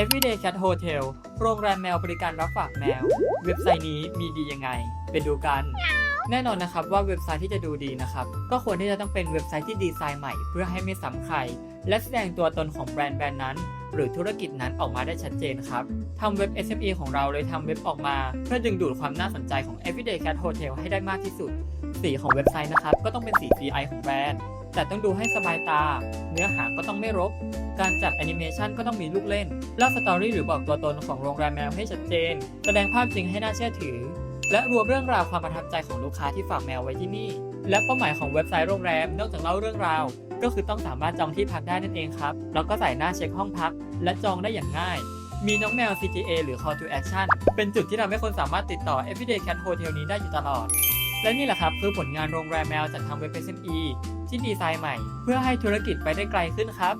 Everyday Cat Hotel โรงแรมแมวบริการรับฝากแมว เว็บไซต์นี้มีดียังไง ไปดูกัน แน่นอนนะครับว่าเว็บไซต์ที่จะดูดีนะครับ ก็ควรที่จะต้องเป็นเว็บไซต์ที่ดีไซน์ใหม่ เพื่อให้ไม่ซ้ำใคร และแสดงตัวตนของแบรนด์แบรนด์นั้น หรือธุรกิจนั้นออกมาได้ชัดเจนครับทำเว็บ SME ของเราเลยทำเว็บออกมา เพื่อดึงดูดความน่าสนใจของ Everyday Cat Hotel ให้ได้มากที่สุด สีของเว็บไซต์นะครับ ก็ต้องเป็นสี CI ของแบรนด์ แต่ต้องดูให้สบายตา เนื้อหาก็ต้องไม่รก การจัดแอนิเมชันก็ต้องมีลูกเล่นเล่าสตอรี่หรือบอกตัวตนของโรงแรมแมวให้ชัดเจน แสดงภาพจริงให้น่าเชื่อถือ และรวมเรื่องราวความประทับใจของลูกค้าที่ฝากแมวไว้ที่นี่ และเป้าหมายของเว็บไซต์โรงแรมนอกจากเล่าเรื่องราว ก็คือต้องสามารถจองที่พักได้นั่นเองครับ แล้วก็ใส่หน้าเช็คห้องพัก และจองได้อย่างง่าย มีน้องแมว CTA หรือ Call to Action เป็นจุดที่ทำให้คนสามารถติดต่อ Everyday Cat Hotel นี้ได้อยู่ตลอด และนี่แหละครับคือผลงานโรงแรมแมวจากทางเว็บ SME ที่ดีไซน์ใหม่ เพื่อให้ธุรกิจไปได้ไกลขึ้นครับ